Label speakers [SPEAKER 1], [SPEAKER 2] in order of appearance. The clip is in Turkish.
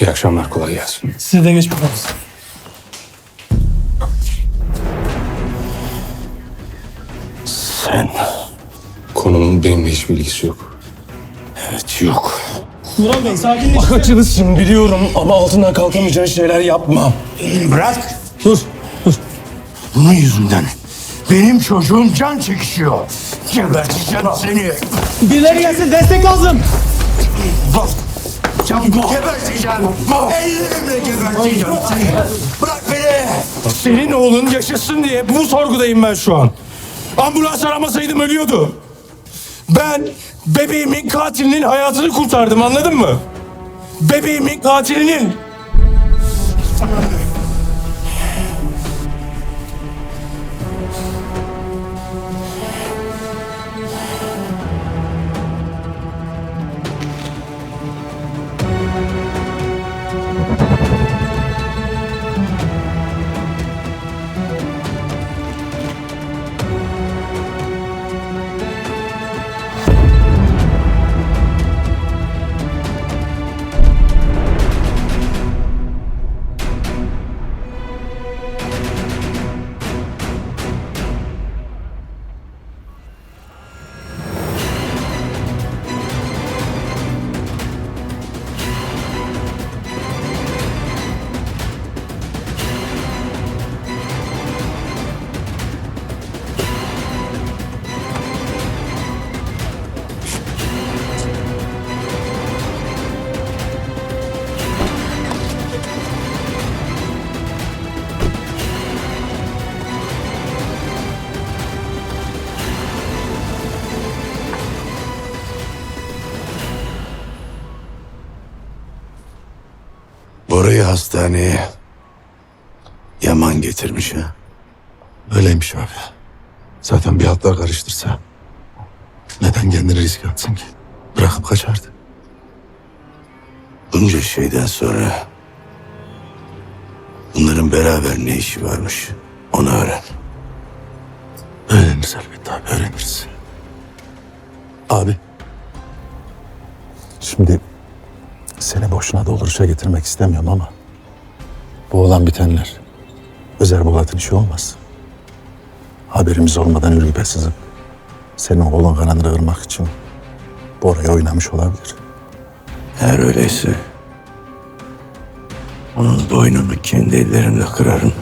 [SPEAKER 1] İyi akşamlar kolay gelsin.
[SPEAKER 2] Size de geçmiş olsun.
[SPEAKER 1] Sen? Konumun benimle hiçbir ilgisi yok. Evet yok.
[SPEAKER 2] Murat Bey sakinleşin.
[SPEAKER 1] Bak açılısın biliyorum ama altından kalkamayacağın şeyler yapma.
[SPEAKER 3] Bırak.
[SPEAKER 1] Dur.
[SPEAKER 3] Bunun yüzünden benim çocuğum can çekişiyor. Geberteceğim seni.
[SPEAKER 2] Birileri gelsin destek lazım.
[SPEAKER 3] Bak. Çabuk geberteceğim. Ellerimle geberteceğim. Bırak beni.
[SPEAKER 1] Senin oğlun yaşasın diye bu sorgudayım ben şu an. Ambulans aramasaydım ölüyordu. Ben bebeğimin katilinin hayatını kurtardım anladın mı? Bebeğimin katilinin.
[SPEAKER 3] you Bora'yı hastaneye Yaman getirmiş ha.
[SPEAKER 4] Öyleymiş abi. Zaten bir hatlar karıştırsa neden kendini riske atsın ki? Bırakıp kaçardı.
[SPEAKER 3] Bunca şeyden sonra bunların beraber ne işi varmış onu öğren.
[SPEAKER 4] Öğreniriz elbette abi öğreniriz. Abi. Şimdi seni boşuna dolduruşa getirmek istemiyorum ama bu olan bitenler Özer Bolat'ın işi olmaz. Haberimiz olmadan ürgüpe sızıp senin oğlun kanadını kırmak için Bora'ya oynamış olabilir.
[SPEAKER 3] Eğer öyleyse onun boynunu kendi ellerimle kırarım.